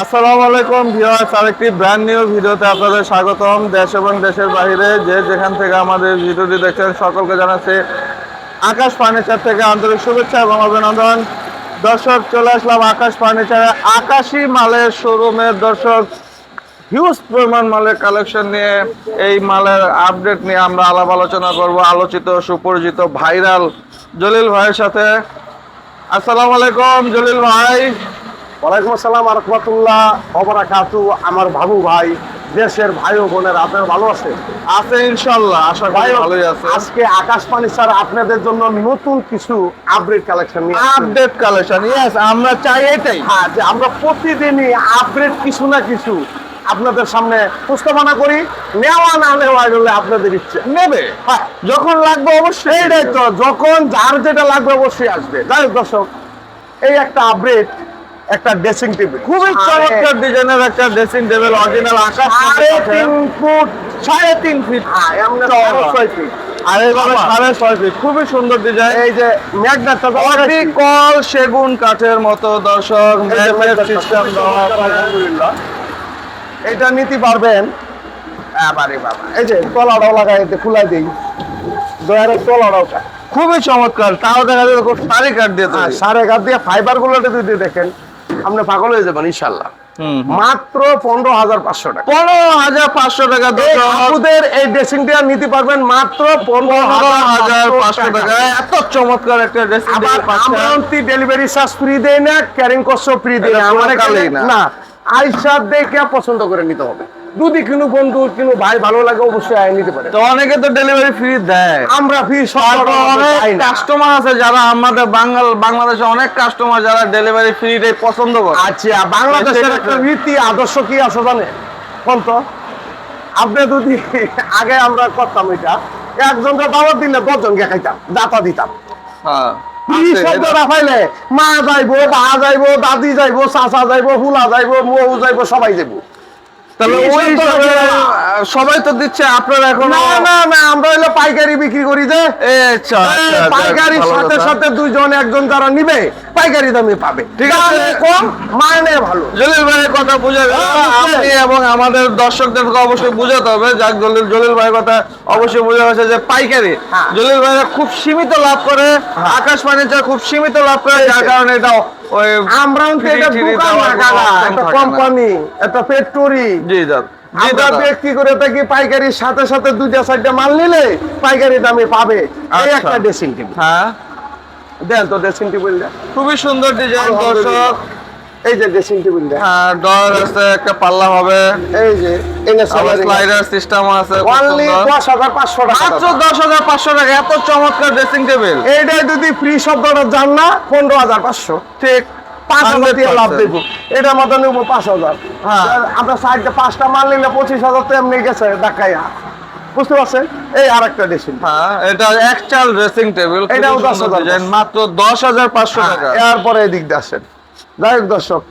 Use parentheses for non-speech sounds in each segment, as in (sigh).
আসসালামু আলাইকুম ভিউয়ার্স, আরেকটি ব্র্যান্ড নিউ ভিডিওতে আপনাদের স্বাগতম। দেশ এবং দেশের বাইরে যে যেখান থেকে আমাদের ভিডিওটি দেখছেন, সকলকে জানাচ্ছি আকাশ ফার্নিচার থেকে আন্তরিক শুভেচ্ছা এবং অভিনন্দন। দর্শক, চলে আসলাম আকাশ ফার্নিচারে আকাশি মালের শোরুমের দর্শক হিউজ পরিমাণ মালের কালেকশন নিয়ে এই মালের আপডেট নিয়ে আমরা আলাপ আলোচনা করব। আলোচিত, সুপরিচিত ভাইরাল জলিল ভাইয়ের সাথে। আসসালামু আলাইকুম জলিল ভাই। ওয়ালাইকুম আসসালাম রহমতুল্লাহ অবরাকাতু আমার বাবু ভাই দেশের ভাই ও বোনের আপনার ভালো আছে আছে ইনশাল্লাহ আশা করি ভালোই আছে। আজকে আকাশ পানি স্যার আপনাদের জন্য নতুন কিছু আপডেট কালেকশন নিয়ে আপডেট কালেকশন ইয়েস আমরা চাই এটাই। হ্যাঁ যে আমরা প্রতিদিনই আপডেট কিছু না কিছু আপনাদের সামনে উপস্থাপনা করি। নেওয়া না নেওয়া গেলে আপনাদের ইচ্ছে। নেবে। হ্যাঁ যখন লাগবে অবশ্যই এইটাই তো যখন যার যেটা লাগবে অবশ্যই আসবে। যাই হোক দর্শক এই একটা আপডেট একটা ড্রেসিং টেবিল খুবই চমৎকার ডিজাইনের একটা ড্রেসিং টেবিল অরিজিনাল আকাশ সাড়ে তিন ফুট সাড়ে তিন ফিট ছয় ফিট আর এইভাবে সাড়ে ছয় ফিট খুবই সুন্দর ডিজাইন এই যে ম্যাগনেটটা কল সেগুন কাঠের মতো দর্শক। ম্যাগনেট সিস্টেম এটা নিতে পারবেন? আবারে বাবা। এই যে তলাটাও লাগাই খুলাই দিই। দয়ারের তলাটাও খুবই চমৎকার। তাও দেখা খুব সারি কাঠ দিয়ে হ্যাঁ। সাড়ে গাছ দিয়ে ফাইবারগুলো যদি দেখেন আপনি পাগল হয়ে যাবেন ইনশাল্লাহ। মাত্র পনেরো হাজার পাঁচশো টাকা। পনেরো হাজার পাঁচশো টাকা আপুদের এই ড্রেসিং টা নিতে পারবেন মাত্র পনেরো হাজার পাঁচশো টাকা। এত চমৎকার একটা dressing table delivery charge free দেয় না ক্যারিং কস্ট ফ্রি দেয় না। আমার। না। আইসা দেখে পছন্দ করে নিতে হবে। যদি কোনো বন্ধু কোনো ভাই ভালো লাগে অবশ্যই আয় নিতে পারে। তো অনেকে তো ডেলিভারি ফ্রি দেয়। আমরা ফ্রি অনেক কাস্টমার আছে যারা আমাদের বাঙাল বাংলাদেশে অনেক কাস্টমার যারা ডেলিভারি ফ্রিটাই পছন্দ করে। আচ্ছা বাংলাদেশের একটা রীতি আদর্শ কি আছে জানে কোন তো আপনি যদি (laughs) আগে আমরা করতাম এটা একজনকে দাওয়াত দিলে দশজনকে খাইতাম দাতা দিতাম। হ্যাঁ পাইলে মা যাইবো বা যাইবো দাদি যাইবো চাচা যাইবো ফুলা যাইবো মৌ যাইবো সবাই যাইবো। তাহলে ওই সবাই তো দিচ্ছে আপনারা এখন না না না আমরা হলো পাইকারি বিক্রি করি যে। আচ্ছা আচ্ছা, পাইকারির সাথে সাথে দুইজন একজন যারা নিবে পাইকারি দামে পাবে। ঠিক আছে। কম মানে ভালো। জলিল ভাইয়ের কথা বুঝে হ্যাঁ। আপনি এবং আমাদের দর্শকদেরকে অবশ্যই বুঝাতে হবে যাক জলিল জলিল ভাইয়ের কথা অবশ্যই বোঝা গেছে যে পাইকারি। হ্যাঁ। জলিল ভাইরা খুব সীমিত লাভ করে আকাশ ফার্নিচার খুব সীমিত লাভ করে যার কারণে এটা আমরা এটা দোকান না কাকা, একটা কোম্পানি একটা ফ্যাক্টরি জি দাদা। আমরা দাদা। করে থাকি পাইকারির সাথে সাথে দুইটা চারটা মাল নিলে পাইকারি দামে পাবে। এই আচ্ছা। একটা ড্রেসিং টেবিল হ্যাঁ। দেন তো ড্রেসিং খুবই সুন্দর ডিজাইন দর্শক। এই যে ড্রেসিং টেবিল হ্যাঁ ডর আছে একটা পাল্লা হবে। এই যে স্লাইডার সিস্টেম আছে অনলি সুন্দর। দশ হাজার পাঁচশো টাকা মাত্র দশ হাজার পাঁচশো টাকা এত চমৎকার ড্রেসিং টেবিল এইটাই যদি ফ্রি শব্দটা জান না পনেরো হাজার পাঁচশো। ঠিক পাঁচ হাজার দিয়ে লাভ দেবো। এটার মতো নেব পাঁচ হাজার। হ্যাঁ। সাইডে পাঁচটা মাল নিলে পঁচিশ হাজার তো এমনি গেছে বুঝতে পারছেন? এই আর একটা ড্রেসিং হ্যাঁ এটা ড্রেসিং টেবিল এটাও 10,000 ডিজাইন মাত্র দশ হাজার পাঁচশো টাকা। এরপরে এদিক দিয়ে আসেন। যাই হোক দর্শক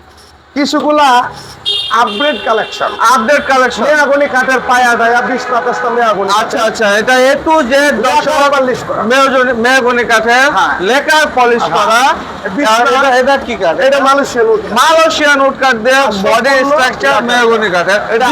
কিছুগুলা update collection update collection mahogany কাঠের পায়া দেয়া বিশ মেয়াগুনি আচ্ছা আচ্ছা এটা এ টু জেড দর্শক পলিশ করা। মেহগনি কাঠের হ্যাঁ। লেকার পলিশ করা। এটা- কি কাঠ? এটা মালয়েশিয়ান উড কাঠ। দিয়ে বডি স্ট্রাকচার। মেহগনি কাঠের। এটা-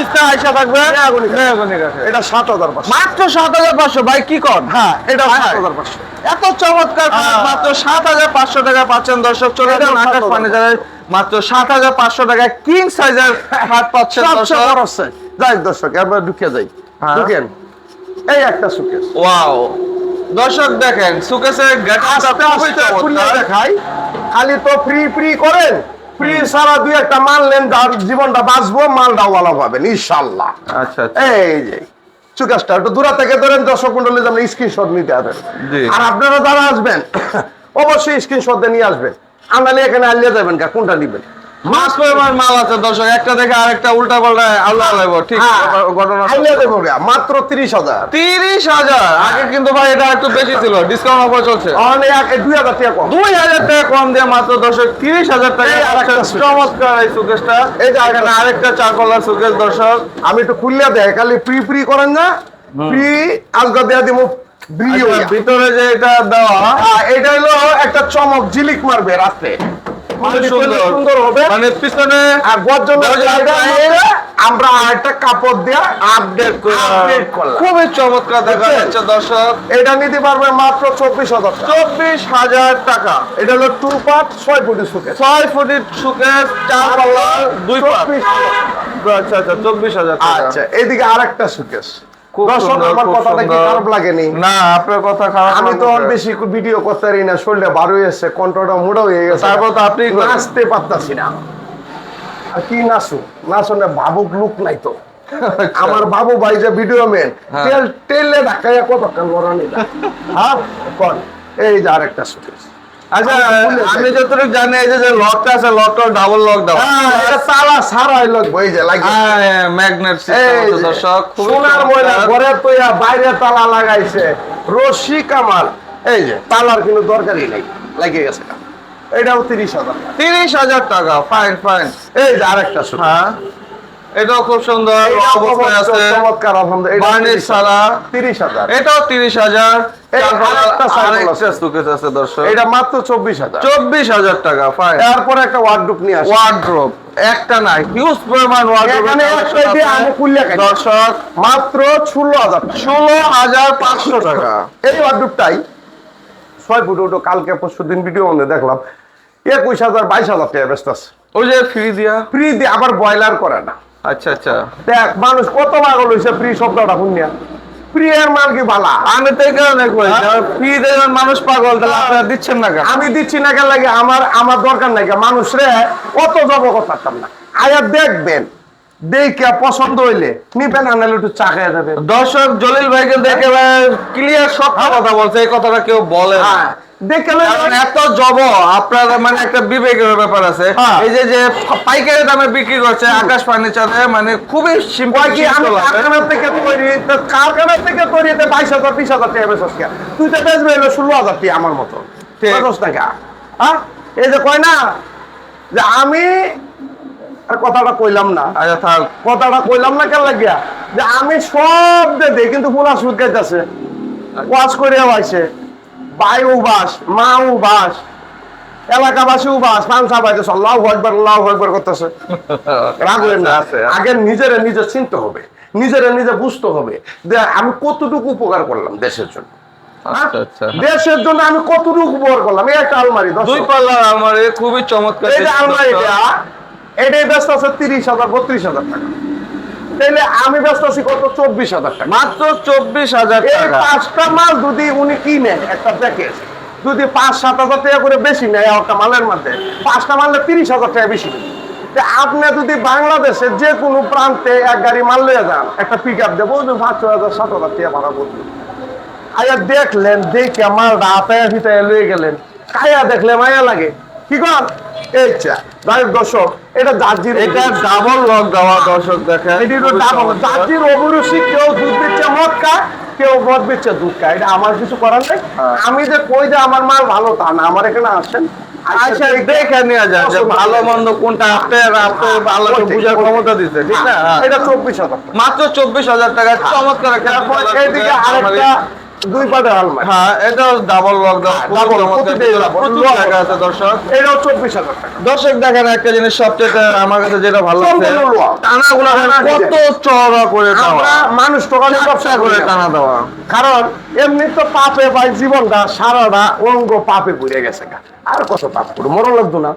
থাকবে মেহগনি কাঠ। কাঠের। এটা সাত হাজার পাঁচশো। মাত্র সাত হাজার পাঁচশো ভাই কি কর? হ্যাঁ এটা হ্যাঁ। সাত হাজার পাঁচশো। এত চমৎকার হ্যাঁ। মাত্র সাত হাজার পাঁচশো টাকা পাচ্ছেন দর্শক। চলে আসুন আকাশ 7,000 ফার্নিচারের মাত্র সাত হাজার পাঁচশো টাকা কিং সাইজের খাট পাচ্ছেন। যাই দর্শক এবার ঢুকে যাই। হ্যাঁ। ঢুকেন। এই একটা সুকেস ওয়াও দর্শক দেখেন চমৎকার দেখাই। খালি তো ফ্রি ফ্রি করেন। ফ্রি সারা দুই একটা মাল নেন যার জীবনটা বাঁচবো মালটাও ভালো পাবেন ইনশাল্লাহ আচ্ছা আচ্ছা। এই যে সুকেশটা একটু দূরা থেকে ধরেন দর্শক মন্ডলী যেমন স্ক্রিনশট নিতে হবে আর আপনারা যারা আসবেন (coughs) অবশ্যই স্ক্রিনশট দিয়ে নিয়ে আসবেন। আনালি এখানে আলিয়ে যাবেন কা? কোনটা নিবেন? মাস পরিমাণ মাল আছে দর্শক একটা দেখে আরেকটা উল্টা পাল্টা আল্লাহ লাগবো ঠিক হ্যাঁ, ঘটনা দেবো মাত্র তিরিশ হাজার। তিরিশ হাজার? আগে কিন্তু ভাই এটা একটু বেশি ছিল ডিসকাউন্ট অফার চলছে। দুই হাজার টাকা কম। দুই হাজার টাকা কম দিয়ে মাত্র দর্শক তিরিশ হাজার টাকা চমৎকার এই সুকেশটা। এই যে এখানে আরেকটা চার পাল্লার সুকেশ দর্শক। আমি একটু খুললে দেয় খালি ফ্রি ফ্রি করেন না। ফ্রি আজকে দেয়া দিব। ভিতরে যে এটা দেওয়া এটা হলো একটা চমক ঝিলিক মারবে রাতে খুবই সুন্দর। সুন্দর হবে। মানে পিছনে আমরা কাপড় দিয়ে আপডেট খুবই চমৎকার দেখা যাচ্ছে দর্শক। এটা নিতে পারবে মাত্র চব্বিশ হাজার চব্বিশ হাজার টাকা। এটা হলো টু পার্ট ছয় ফুটের সুখে ছয় ফুটের সুকেশ চার দুই আচ্ছা আচ্ছা চব্বিশ হাজার আচ্ছা এদিকে আরেকটা সুকেশ দর্শক আমার কথাটা কি খারাপ লাগেনি? না আপনার কথা খারাপ আমি তো আর বেশি ভিডিও করতে পারি না শরীরটা বার এসছে কণ্ঠটা মোটা হয়ে গেছে। তারপর তো আপনি নাচতে পারতাছি না। আর কি নাচু? ভাবুক লুক নাই তো। আমার বাবু ভাই যে ভিডিও মেন হ্যাঁ। তেল তেলে ঢাকাইয়া কত কাল লড়ানি হ্যাঁ এই যে আরেকটা সুকেশ আচ্ছা আমি ভুলে যাই। আমি যতটুকু জানি এই যে লকটা আছে লকটা ডাবল লক দাও। হ্যাঁ, এটা তালা সারাই লাগবে এই যে লাগে। ম্যাগনেট সিস্টেম দর্শক সোনার ময়না ঘরে তৈয়া বাইরে তালা লাগাইছে। রশি কামাল। এই যে তালার কিন্তু দরকারই নাই লাগিয়ে গেছে। এটাও তিরিশ হাজার। টাকা। তিরিশ হাজার টাকা ফাইন ফাইন এই যে আরেকটা হ্যাঁ। এটাও খুব সুন্দর অবস্থায় আছে। চমৎকার- আলহামদুলিল্লাহ। বার্নিশ তিরিশ হাজার। এটাও তিরিশ হাজার। এই আরেকটা cycle আরেকটা আছে। সুকেস আছে দর্শক। এটা মাত্র চব্বিশ হাজার। চব্বিশ হাজার টাকা ফাইন এরপরে একটা ওয়ার্ডরোব নিয়ে আসি। ওয়ার্ড্রোপ একটা নাই। হিউজ পরিমাণ ওয়ার্ড্রোপ এখানে একটা দিয়ে আমি কুলিয়া দর্শক। মাত্র ষোলো হাজার টাকা। ষোলো হাজার পাঁচশো টাকা। এই ওয়ার্ডরোবটাই ছয় ফুট ওটো কালকে পরশু দিন ভিডিও মধ্যে দেখলাম। একুশ হাজার বাইশ হাজার টাকা ব্যস্ত আছে। ওই যে ফ্রি দিয়া। ফ্রি দিয়ে আবার বয়লার করে না। আচ্ছা আচ্ছা। দেখ মানুষ কত পাগল হয়েছে ফ্রি শব্দটা শুনিয়া ফ্রি মাল কি বালা? আমি তো কারণে কই হ্যাঁ? ফ্রি মানুষ পাগল তাহলে আপনারা দিচ্ছেন না কেন? আমি দিচ্ছি না কেন লাগে আমার আমার দরকার নাই মানুষ রে অত জব করতাম না। আয়া দেখবেন দেখে পছন্দ হইলে নিবেন আনালে একটু চা খেয়ে যাবেন। দর্শক জলিল ভাইকে দেখে ক্লিয়ার সব কথা বলছে এই কথাটা কেউ বলে না। এত জব আপনার মানে একটা বিবেকের ব্যাপার আছে। হ্যাঁ। এই যে যে পাইকারি দামে বিক্রি করছে আকাশ ফার্নিচারে মানে খুবই সিম্পল কারখানা থেকে তৈরি কারখানা থেকে তৈরি বাইশ হাজার বিশ হাজার টাকা বেচস কে? তুই তো বেচবে হলো ষোলো হাজার টাকা আমার মতো। ঠিক। বেচস হ্যাঁ? এই যে কয় না যে আমি আর কথাটা কইলাম না। আচ্ছা থাক। কথাটা কইলাম না কেন লাগিয়া? যে আমি সব দে দিই কিন্তু ফুলা সুদ খাইতেছে ওয়াশ করে আইছে। ভাই উবাস মা উবাস এলাকাবাসী উবাস পাংসা পাইতেছে আল্লাহ একবার আল্লাহ একবার করতেছে (laughs) না। আগে নিজেরে নিজে চিনতে হবে নিজেরে নিজে বুঝতে হবে যে আমি কতটুকু উপকার করলাম দেশের জন্য হ্যাঁ? আচ্ছা, আচ্ছা। দেশের জন্য আমি কতটুকু উপকার করলাম এই একটা আলমারি। দুই পাল্লার আলমারি খুবই চমৎকার এই যে আলমারিটা এটাই ব্যস্ত আছে তিরিশ হাজার বত্রিশ হাজার টাকা তাইলে আমি ব্যস্ত আছি কত? চব্বিশ হাজার টাকা। মাত্র চব্বিশ হাজার টাকা। পাঁচটা মাল যদি উনি কিনেন একটা প্যাকেজ যদি পাঁচ সাত হাজার টাকা করে বেশি নেয় একটা মালের মধ্যে পাঁচটা মালে তিরিশ হাজার টাকা বেশি আপনি যদি বাংলাদেশের যে কোনো প্রান্তে এক গাড়ি মাল লয়ে যান একটা পিক আপ দেবো যে পাঁচ ছয় হাজার সাত হাজার টাকা ভাড়া করবে আয়া দেখলেন দেখে মালটা আতায়া ফিতায়া লয়ে গেলেন। কায়া দেখলে মায়া লাগে। কি কর? এই চা হোক দর্শক এটা এটা ডাবল লক দেওয়া দর্শক দেখেন। এটি ডাবল কেউ দুধ দিচ্ছে মদ খায় কেউ মদ দিচ্ছে দুধ খায় এটা আমার কিছু করার নেই। হ্যাঁ। আমি যে কই যে আমার মাল ভালো তা না আমার এখানে আসেন। আচ্ছা দেখে যে ভালো মন্দ কোনটা আপনার আপনার ভালো বুঝার ক্ষমতা ঠিক না? হ্যাঁ। এটা চব্বিশ হাজার মাত্র চব্বিশ হাজার টাকা চমৎকার আরেকটা দুই পাটের আলমারি। হ্যাঁ এটাও ডাবল লক হ্যাঁ। প্রচুর জায়গা আছে দর্শক। এটাও চব্বিশ হাজার টাকা। দর্শক দেখেন একটা জিনিস সবচেয়ে আমার কাছে যেটা ভালো লাগছে lock। টানাগুলো কত চওড়া করে আমরা মানুষ টোকালে ব্যবসা করে টানা দেওয়া। কারণ এমনি তো পাপে ভাই জীবনটা সারাটা অঙ্গ পাপে পড়ে গেছে আর কত পাপ করব? মরণ লাগতো না।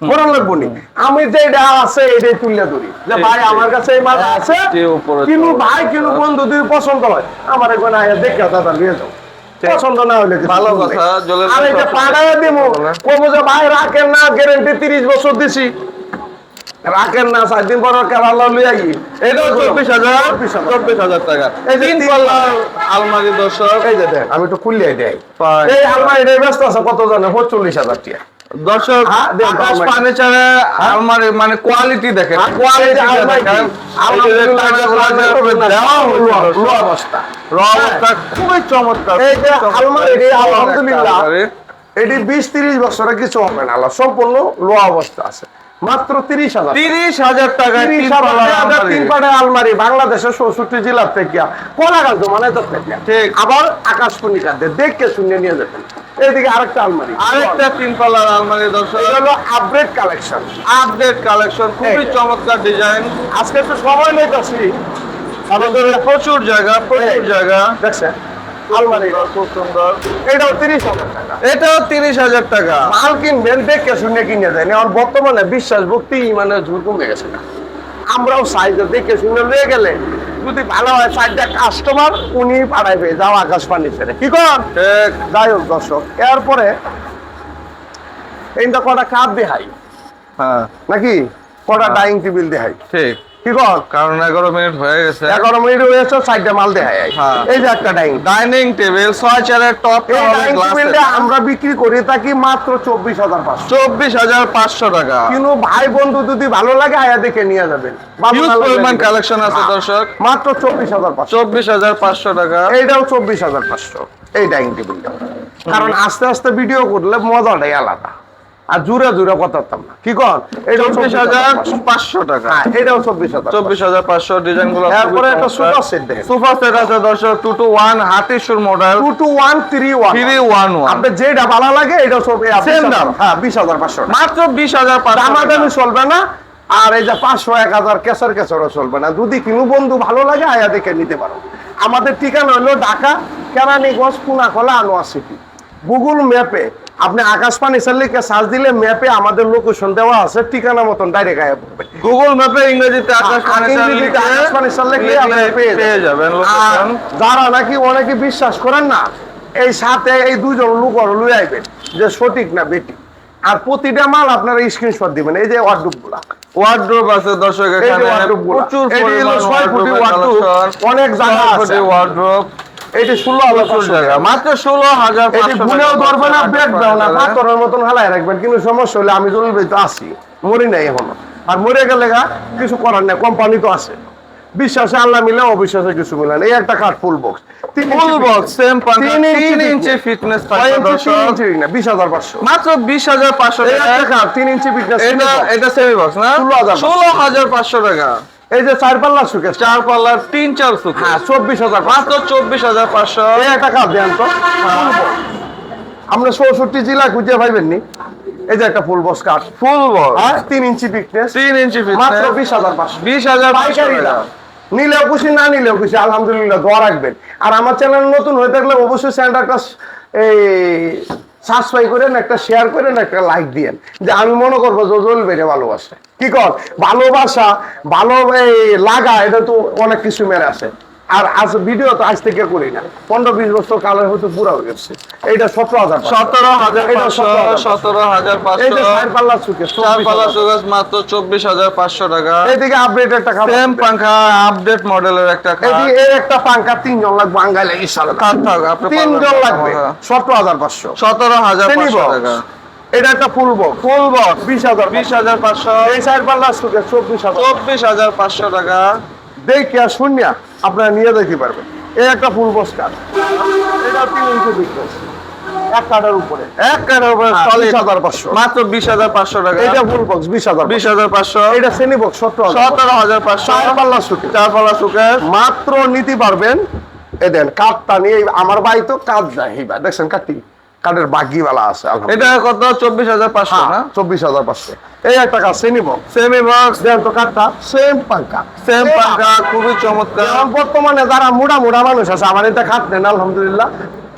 মরণ লাগবো নি। আমি যেটা আছে এটাই তুলে ধরি। যে ভাই আমার কাছে এই আছে যে উপরে কিনু চলে। ভাই কিনু বন্ধু তুই পছন্দ হয়। আমার এখানে আয়া দেখে দাদা নিয়ে যাও। পছন্দ না হলে ভালো বলবে। কথা, জলের আর এটা পাড়ায় দিব কবো যে ভাই রাখেন না গ্যারেন্টি তিরিশ বছর দিছি। রাখেন না চার দিন পর কেরালা লুই আই এটাও চব্বিশ হাজার চব্বিশ হাজার। টাকা। এই যে আলমারি দর্শক। এই যে আমি একটু খুললিয়ে দেয় এই আলমারি ব্যস্ত আছে কত জানে? চল্লিশ হাজার টাকা। দর্শক হ্যাঁ, আকাশ। ফার্নিচারে আলমারি মানে কোয়ালিটি দেখেন। হ্যাঁ, কোয়ালিটি অবস্থা। অবস্থা খুবই চমৎকার। এই যে আলমারি, আলহামদুলিল্লাহ। এটি বিশ তিরিশ বছরে কিছু হবে না। সম্পূর্ণ লো অবস্থা আছে। মাত্র তিরিশ হাজার তিরিশ হাজার টাকা। তিন পাটের আলমারি বাংলাদেশের চৌষট্টি জেলার থেকে। কোলাগাছ মানে তো ঠিক। আবার আকাশ কণিকা দিয়ে দেখকে শুনে নিয়ে যেতেন এইদিকে আরেকটা আলমারি। আরেকটা তিন পাল্লার আলমারি দর্শক। হলো আপডেট কালেকশন আপডেট কালেকশন খুবই চমৎকার ডিজাইন আজকে তো সময় নেই কাছি আমাদের প্রচুর জায়গা প্রচুর জায়গা। দেখছেন? বর্তমানে বিশ্বাস ভক্তি মানে ঝুর কমে গেছে না। আমরাও সাইজ দেখে শুনে গেলে যদি ভালো হয় চারটা কাস্টমার উনি পাঠাইবে যাও আকাশ পানি ফেরে কি কর? যাই হোক দর্শক এরপরে এইটা কটা কাপ দেহাই হ্যাঁ। নাকি? কটা ডাইনিং টেবিল দেহাই ঠিক। কি কর কারণ এগারো মিনিট হয়ে গেছে। এগারো মিনিট হয়েছে সাইডটা মাল দেহাই হ্যাঁ। এই যে একটা ডাইনিং ডাইনিং টেবিল ছয় চারের টপ আমরা বিক্রি করি থাকি মাত্র চব্বিশ হাজার পাঁচশো? চব্বিশ হাজার পাঁচশো টাকা। কিন্তু ভাই বন্ধু যদি ভালো লাগে আয়া দেখে নিয়ে যাবেন। হিউজ পরিমাণ কালেকশন আছে হ্যাঁ। দর্শক। মাত্র চব্বিশ হাজার পাঁচশো। চব্বিশ হাজার পাঁচশো টাকা। এইটাও চব্বিশ হাজার পাঁচশো। এই ডাইনিং টেবিলটা কারণ আস্তে আস্তে ভিডিও করলে মজাটাই আলাদা। আর জুড়ে জুড়ে কথাতাম না। কি কর এটাও চব্বিশ হাজার পাঁচশো টাকা। হ্যাঁ এটাও চব্বিশ হাজার চব্বিশ হাজার পাঁচশো ডিজাইনগুলো এরপরে একটা সুপার সেট দেখেন। সুপার সেট আছে দর্শক two two one হাতিশুর model two two one three one three one one আপনার যেটা ভালো লাগে এটা সব Same দাম। হ্যাঁ বিশ হাজার পাঁচশো। মাত্র বিশ হাজার পাঁচশো দামাদামি চলবে না। আর এই যে পাঁচশো এক হাজার কেসার কেসারও চলবে না। যদি কিনু বন্ধু ভালো লাগে আয়া দেখে নিতে পারো। আমাদের ঠিকানা হলো ঢাকা কেরানীগঞ্জ পুনাখলা আনোয়ার সিটি গুগল ম্যাপে আপনি আকাশ পানি লিখে সার্চ দিলে ম্যাপে আমাদের লোকেশন দেওয়া আছে ঠিকানা মতন ডাইরেক্ট পড়বে। গুগল ম্যাপে ইংরেজিতে আকাশ আ- ফার্নিচার ইংরেজিতে আকাশ ফার্নিচার লিখলে পেয়ে যাবেন। যারা নাকি অনেকে বিশ্বাস করেন না এই সাথে এই দুজন লোক লুই আইবেন যে সঠিক না বেটি আর প্রতিটা মাল আপনারা স্ক্রিনশট দিবেন এই যে ওয়ার্ডুপগুলা ওয়ার্ড্রোব আছে দর্শক এখানে প্রচুর পরিমাণ collection। অনেক জায়গা আছে। wardrobe, এটি ষোলো হাজার প্রচুর মাত্র ষোলো হাজার এটি পাঁচশো ধরবে না দর্শক না। পাথরের মতন হালাই রাখবেন কিন্তু সমস্যা হলে আমি জরুরি তো আছি। মরি নাই এখনও। আর মরে গেলে কিছু করার নেই কোম্পানি তো আছে। বিশ্বাসে আল্লাহ মিলে অবিশ্বাসে কিছু মিলে এই একটা কাঠ full box full box same তিন ইঞ্চি ফিটনেস বিশ হাজার পাঁচশো। মাত্র বিশ হাজার পাঁচশো টাকা। তিন ইঞ্চি ফিটনেস এটা এটা সেমি বক্স না? 16,500 ষোলো হাজার পাঁচশো টাকা। এই যে চার পাল্লা সুকেশ চার পাল্লার তিন চার সুখ হ্যাঁ চব্বিশ হাজার মাত্র চব্বিশ হাজার পাঁচশো। একটা কাপ দেন তো। আমরা চৌষট্টি জেলা খুঁজে পাইবেন নি এই যে একটা ফুল বক্স কাঠ। Full box. আর তিন ইঞ্চি ফিটনেস তিন ইঞ্চি মাত্র বিশ হাজার পাঁচশো। বিশ হাজার পাইকারি দাম। নিলেও খুশি না নিলেও খুশি আলহামদুলিল্লাহ দোয়া রাখবেন। আর আমার চ্যানেল নতুন হয়ে থাকলে অবশ্যই চ্যানেলটা এই সাবস্ক্রাইব করেন, একটা শেয়ার করেন, একটা লাইক দিয়েন। যে আমি মনে করব জজল বেড়ে ভালোবাসে। কি কর? ভালোবাসা, ভালো লাগা, এটা তো অনেক কিছু মেরে আছে আর আজ ভিডিও তো আজ থেকে করি না। পনেরো বিশ বছর কালের হয়তো পুরা হয়ে গেছে। এইটা সতেরো হাজার সতেরো হাজার এটা সতেরো হাজার পাঁচশো। চার পাল্লা চার পাল্লা মাত্র চব্বিশ হাজার পাঁচশো টাকা। এইদিকে আপডেট একটা সেম পাঙ্খা আপডেট মডেলের একটা খাট এদি এর একটা পাঙ্কা তিনজন লাগবে আঙ্গাইলে ইনশাল্লাহ থাক থাক আপনি তিনজন লাগবে। সতেরো হাজার পাঁচশো। সতেরো হাজার পাঁচশো টাকা। এটা একটা ফুল বক্স ফুল বক্স বিশ হাজার বিশ হাজার পাঁচশো। এই সাইড পাল্লা সুখে চব্বিশ হাজার। চব্বিশ হাজার পাঁচশো টাকা। দেখে আর শুনিয়া আপনারা নিয়ে দেখতে পারবেন। এই একটা ফুল কাঠ এটা তিন ইঞ্চি এক উপরে। এক উপরে হ্যাঁ, solid 20,500 মাত্র বিশ হাজার পাঁচশো টাকা। এটা ফুল বক্স বিশ হাজার বিশ হাজার পাঁচশো। এটা শ্রেণি বক্স সতেরো হাজার সতেরো হাজার পাঁচশো। চার পাল্লা সুখে চার পাল্লা সুকেশ। মাত্র নিতে পারবেন। এ দেন কাঠটা নিয়ে আমার বাড়ি তো কাঠ যায় এইবার দেখছেন কাঠটি? কাঠের বাগিওয়ালা আছে এটা কত? চব্বিশ হাজার পাঁচশো না? হ্যাঁ, চব্বিশ হাজার পাঁচশো। এই একটা কাজ শ্রেণি বক্স। সেমি বক্স দেন তো কাঠটা সেম পাঙ্কা। সেম পাঙ্খা খুবই চমৎকার। বর্তমানে যারা মুড়া মুড়া মানুষ আছে আমার এটা খাট নেন আলহামদুলিল্লাহ।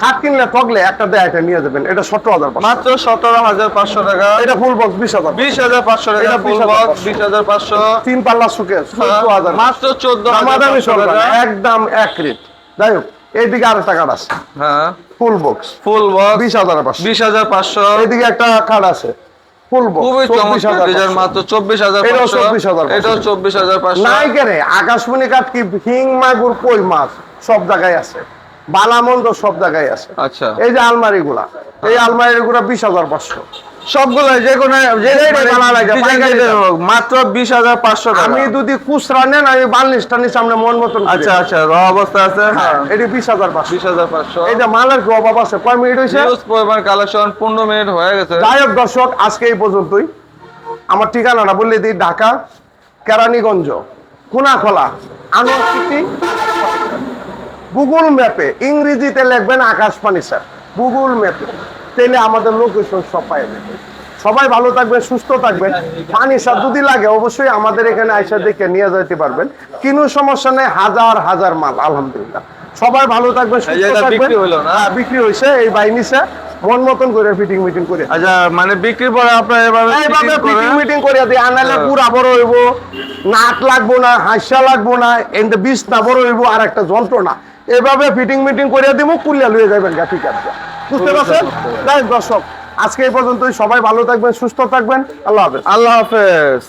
খাট কিনলে ঠকলে একটা দেয় একটা নিয়ে যাবেন। এটা সতেরো হাজার। মাত্র সতেরো হাজার পাঁচশো টাকা। এটা ফুল বক্স বিশ হাজার। বিশ হাজার পাঁচশো টাকা ফুল বক্স বিশ হাজার পাঁচশো। তিন পাল্লা সুকে চোদ্দ হাজার মাত্র চোদ্দ হাজার না, একদম এক রেট যাই হোক এইদিকে আর একটা কাঠ আছে। হ্যাঁ। ফুল বক্স ফুল বক্স বিশ হাজার পাঁচশো। বিশ হাজার পাঁচশো। এইদিকে একটা কাঠ আছে। ফুল বক্স খুবই চব্বিশ হাজার ডিজাইন পাঁচশো। মাত্র চব্বিশ হাজার এটাও পাঁচশো। 24,500 এটাও চব্বিশ হাজার পাঁচশো। নাই কেন আকাশমণি কাঠ কি? হিং মাগুর কই মাছ? সব জায়গায় আছে। বালামন্দ সব জায়গায় আছে। আচ্ছা। এই যে আলমারি গুলা এই আলমারি গুলা বিশ হাজার পাঁচশো। সবগুলো যে কোনো যে মানে ভালো লাগে। হোক, মাত্র বিশ হাজার পাঁচশো টাকা। যদি খুচরা নেন আমি বাল্লিশটা নিচে সামনে মন মতন আচ্ছা আচ্ছা র অবস্থা আছে? হ্যাঁ, এটি বিশ হাজার পাঁচশো। বিশ হাজার পাঁচশো। এই যে কি অভাব আছে? কয় মিনিট হয়েছে পরিমাণ কালেকশন পনেরো মিনিট হয়ে গেছে। যাই হোক দর্শক আজকে এই পর্যন্তই। আমার ঠিকানাটা বললে দিই ঢাকা কেরানীগঞ্জ কোনাখোলা আনোয়ার সিটি। গুগল ম্যাপে ইংরেজিতে লিখবেন আকাশ পানি স্যার। গুগল ম্যাপে। তাহলে আমাদের লোকেশন সব পাই সবাই ভালো থাকবেন সুস্থ থাকবেন পানি সার যদি লাগে অবশ্যই আমাদের এখানে আইসা দেখে নিয়ে যেতে পারবেন। কোনো সমস্যা নেই হাজার হাজার মাল আলহামদুলিল্লাহ। সবাই ভালো থাকবেন সুস্থ থাকবেন বিক্রি হলো না? হ্যাঁ, বিক্রি হয়েছে এই বাইনিসে মন মতন করে ফিটিং মিটিং করে। আচ্ছা মানে বিক্রির পরে আপনার এভাবে এইভাবে ফিটিং মিটিং করে দিই। আনালে হ্যাঁ। পুরা বড় হইব নাট লাগবো না হাসা লাগবো না এন্ড বিষ না বড় হইব আর একটা যন্ত্রণা। এভাবে ফিটিং মিটিং করে দিব কুলিয়া লুয়ে যাবেন গা ঠিক আছে। বুঝতে পারছেন দর্শক আজকে এই পর্যন্তই। সবাই ভালো থাকবেন সুস্থ থাকবেন। আল্লাহ হাফেজ। আল্লাহ হাফেজ।